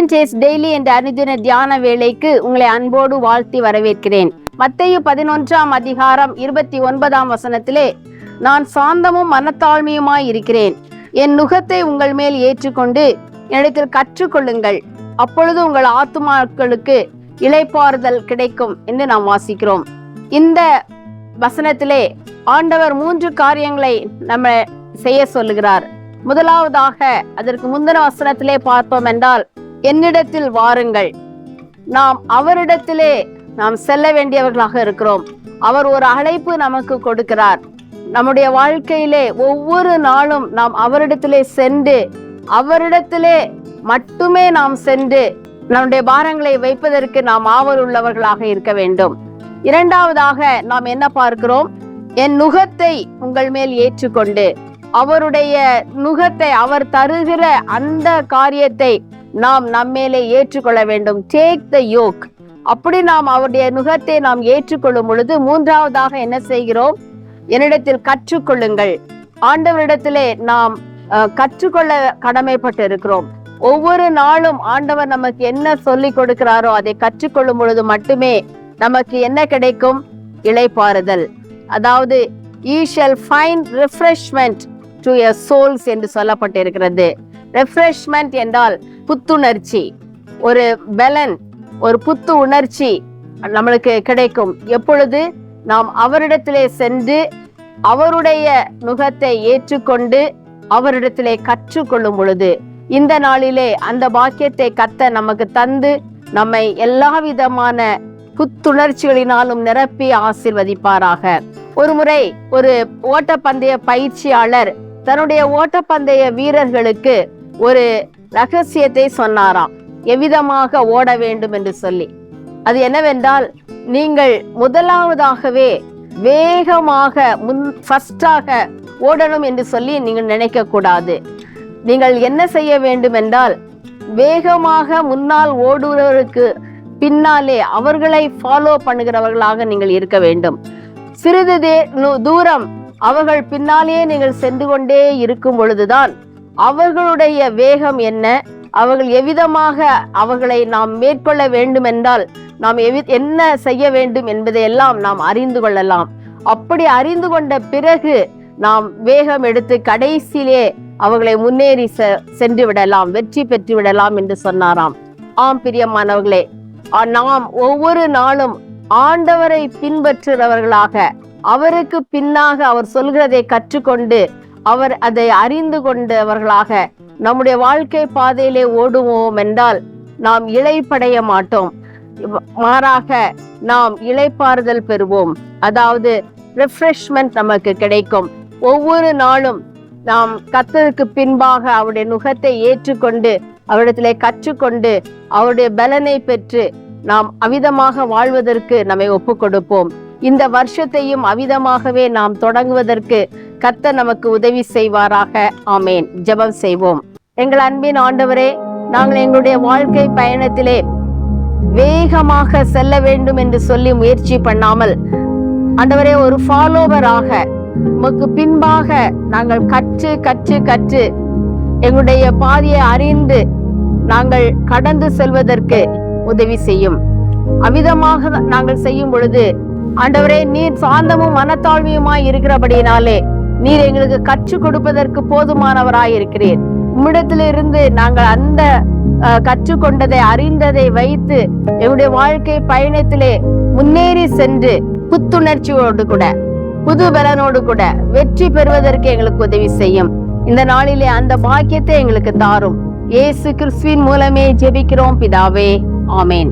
Eat and daily என்ற அனுதின தியான வேலைக்கு உங்களை அன்போடு வாழ்த்தி வரவேற்கிறேன். மத்தேயு பதினொன்றாம் அதிகாரம் இருபத்தி ஒன்பதாம் வசனத்திலே நான் சாந்தமும் மனத்தாழ்மையுமாய் இருக்கிறேன். என் நுகத்தை உங்கள் மேல் ஏற்றுக்கொண்டு என்னிடத்தில் கற்றுக்கொள்ளுங்கள். அப்பொழுது உங்கள் ஆத்துமாக்களுக்கு இளைப்பாறுதல் கிடைக்கும் என்று நாம் வாசிக்கிறோம். இந்த வசனத்திலே ஆண்டவர் மூன்று காரியங்களை நம்ம செய்ய சொல்லுகிறார். முதலாவதாக அதற்கு முந்தின வசனத்திலே பார்ப்போம் என்றால் என்னிடத்தில் வாருங்கள். நாம் அவரிடத்திலே நாம் செல்ல வேண்டியவர்களாக இருக்கிறோம். அவர் ஒரு அழைப்பு நமக்கு கொடுக்கிறார். நம்முடைய வாழ்க்கையிலே ஒவ்வொரு நாளும் நாம் அவரிடத்திலே சென்று அவரிடத்திலே மட்டுமே நாம் சென்று நம்முடைய பாரங்களை வைப்பதற்கு நாம் ஆவல் உள்ளவர்களாக இருக்க வேண்டும். இரண்டாவதாக நாம் என்ன பார்க்கிறோம்? என் நுகத்தை உங்கள் மேல் ஏற்றுக்கொண்டு அவருடைய நுகத்தை அவர் தருகிற அந்த காரியத்தை நாம் நம்மேலே ஏற்றுக்கொள்ள வேண்டும். டேக் த யோக் அப்படி நாம் அவருடைய நுகத்தை நாம் ஏற்றுக்கொள்ளும் பொழுது மூன்றாவதாக என்ன செய்கிறோம்? என்னிடத்தில் கற்றுக்கொள்ளுங்கள். ஆண்டவரிடத்திலே நாம் கற்றுக்கொள்ள கடமைப்பட்டு இருக்கிறோம். ஒவ்வொரு நாளும் ஆண்டவர் நமக்கு என்ன சொல்லி கொடுக்கிறாரோ அதை கற்றுக்கொள்ளும் பொழுது மட்டுமே நமக்கு என்ன கிடைக்கும்? இளைப்பாறுதல். அதாவது ye shall find refreshment to your souls என்று சொல்லப்பட்டிருக்கிறது. ரெஃப்ரெஷ்மெண்ட் என்றால் புத்துணர்ச்சி ஒரு பலன் ஒரு புத்து உணர்ச்சி நம்மளுக்கு கிடைக்கும். எப்பொழுது நாம் அவரிடத்திலே சென்று அவருடைய நுகத்தை ஏற்றுக்கொண்டு அவரிடத்திலே கற்றுக்கொள்ளும் பொழுது இந்த நாளிலே அந்த பாக்கியத்தை கத்த நமக்கு தந்து நம்மை எல்லா விதமான புத்துணர்ச்சிகளினாலும் நிரப்பி ஆசிர்வதிப்பாராக. ஒரு முறை ஒரு ஓட்டப்பந்தய பயிற்சியாளர் தன்னுடைய ஓட்டப்பந்தய வீரர்களுக்கு ஒரு ரகசியத்தை சொன்னாராம். எவ்விதமாக ஓட வேண்டும் என்று சொல்லி. அது என்னவென்றால் நீங்கள் முதலாவதாகவே வேகமாக முன் ஃபர்ஸ்டாக ஓடணும் என்று சொல்லி நீங்கள் நினைக்க கூடாது நீங்கள் என்ன செய்ய வேண்டும் என்றால் வேகமாக முன்னால் ஓடுவதற்கு பின்னாலே அவர்களை ஃபாலோ பண்ணுகிறவர்களாக நீங்கள் இருக்க வேண்டும். சிறிது தூரம் அவர்கள் பின்னாலேயே நீங்கள் சென்று கொண்டே இருக்கும் பொழுதுதான் அவர்களுடைய வேகம் என்ன? அவர்கள் எவ்விதமாக அவர்களை நாம் மேற்கொள்ள வேண்டும் என்றால் நாம் எவி என்ன செய்ய வேண்டும் என்பதையெல்லாம் நாம் அறிந்து கொள்ளலாம். அப்படி அறிந்து கொண்ட பிறகு நாம் வேகம் எடுத்து கடைசியிலே அவர்களை முன்னேறி செ- சென்று விடலாம் வெற்றி பெற்று விடலாம் என்று சொன்னாராம். ஆம் பிரியமானவர்களே நாம் ஒவ்வொரு நாளும் ஆண்டவரை பின்பற்றுகிறவர்களாக அவருக்கு பின்னாக அவர் சொல்கிறதை கற்றுக்கொண்டு அவர் அதை அறிந்து கொண்டவர்களாக நம்முடைய வாழ்க்கை பாதையிலே ஓடுவோம் என்றால் நாம் இழைப்படைய மாட்டோம். மாறாக நாம் இழைப்பாறுதல் பெறுவோம். அதாவது ரிஃப்ரெஷ்மெண்ட் நமக்கு கிடைக்கும். ஒவ்வொரு நாளும் நாம் கத்தருக்கு பின்பாக அவருடைய நுகத்தை ஏற்றுக்கொண்டு அவரிடத்திலே கற்றுக்கொண்டு அவருடைய பலனை பெற்று நாம் அவிதமாக வாழ்வதற்கு நம்மை ஒப்பு கொடுப்போம் இந்த வருஷத்தையும் அவிதமாகவே நாம் தொடங்குவதற்கு கர்த்தர் நமக்கு உதவி செய்வாராக. ஆமேன். ஜெபம் செய்வோம். எங்கள் அன்பின் ஆண்டவரே நாங்கள் எங்களுடைய வாழ்க்கை பயணத்திலே வேகமாக செல்ல வேண்டும் என்று சொல்லி முயற்சி பண்ணாமல் ஆண்டவரே ஒரு ஃபாலோவராக உமக்கு பின்பாக நாங்கள் கற்று கற்று கற்று எங்களுடைய பாதையை அறிந்து நாங்கள் கடந்து செல்வதற்கு உதவி செய்யும். அமிதமாக நாங்கள் செய்யும் பொழுது ஆண்டவரே நீர் சாந்தமும் மனத்தாழ்மையுமாய் இருக்கிறபடியினாலே நீர் எங்களுக்கு கற்றுக் கொடுப்பதற்கு போதுமானவராயிருக்கிறீர். உம்மிடத்திலிருந்து நாங்கள் அந்த கற்றுக்கொண்டதை அறிந்ததை வைத்து எங்களுடைய வாழ்க்கை பயணத்திலே முன்னேறி சென்று புத்துணர்ச்சியோடு கூட புது பலனோடு கூட வெற்றி பெறுவதற்கு எங்களுக்கு உதவி செய்யும். இந்த நாளிலே அந்த பாக்கியத்தை எங்களுக்கு தாரும். இயேசு கிறிஸ்துவின் மூலமே ஜெபிக்கிறோம் பிதாவே. ஆமேன்.